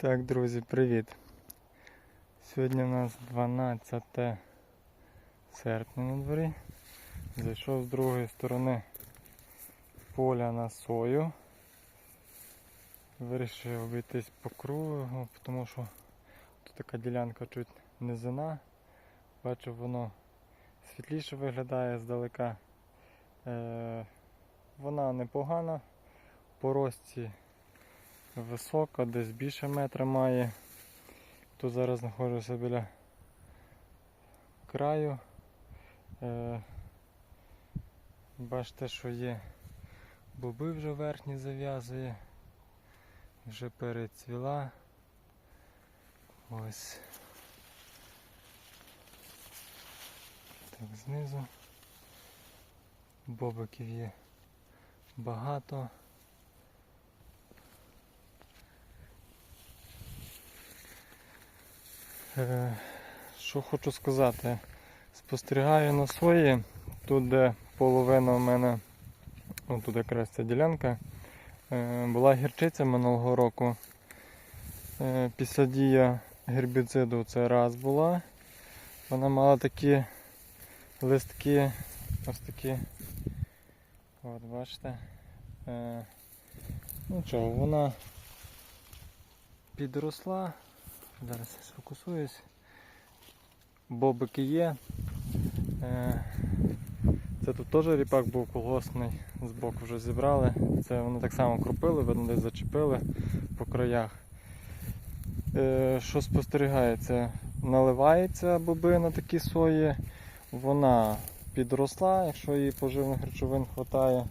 Так, друзі, привіт. Сьогодні у нас 12 серпня на дворі. Зайшов з другої сторони поля на сою. Вирішив обійтись по кругу, тому що тут така ділянка чуть низина. Бачу, воно світліше виглядає здалека. Е, вона непогана по рості висока, десь більше метра має. Тут зараз знаходжуся біля краю. Е, бачите, що є боби вже верхні зав'язує, вже перецвіла. Ось. Так, знизу. Бобиків є багато. Що хочу сказати? Спостерігаю на сої, тут де половина у мене, ну, тут якраз ця ділянка, е, була гірчиця минулого року. Е, Після дія гербіциду це раз була. Вона мала такі листки, ось такі. От бачите. Е, Нічого, вона підросла. Зараз сфокусуюсь. Бобики є. Е, Це тут теж ріпак був колгоспний, збоку вже зібрали. Це вони так само кропили, видно десь зачепили по краях. Е, Що спостерігається? Наливається боби на такі сої, вона підросла, якщо їй поживних речовин вистачає.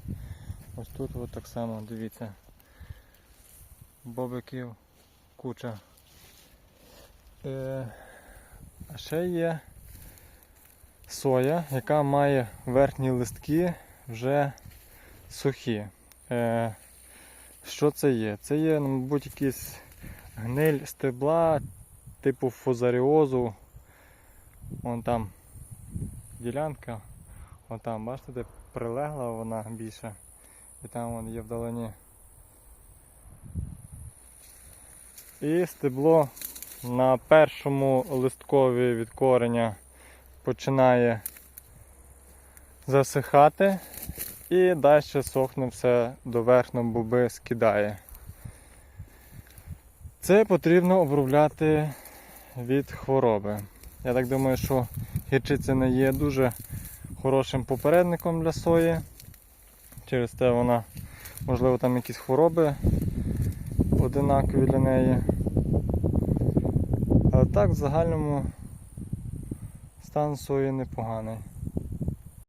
Ось тут так само, дивіться. Бобиків куча. Е, а ще є соя, яка має верхні листки вже сухі. Е, що це є? Це є, мабуть, якийсь гниль стебла типу фузаріозу. Вон там ділянка. Вон там, бачите, де прилегла вона більше. І там вон є вдалині. І стебло на першому листкові від кореня починає засихати і далі сохне все до верхньої боби скидає. Це потрібно обробляти від хвороби. Я так думаю, що гірчиця не є дуже хорошим попередником для сої. Через те вона, можливо, там якісь хвороби одинакові для неї. Але так в загальному стан сої непоганий.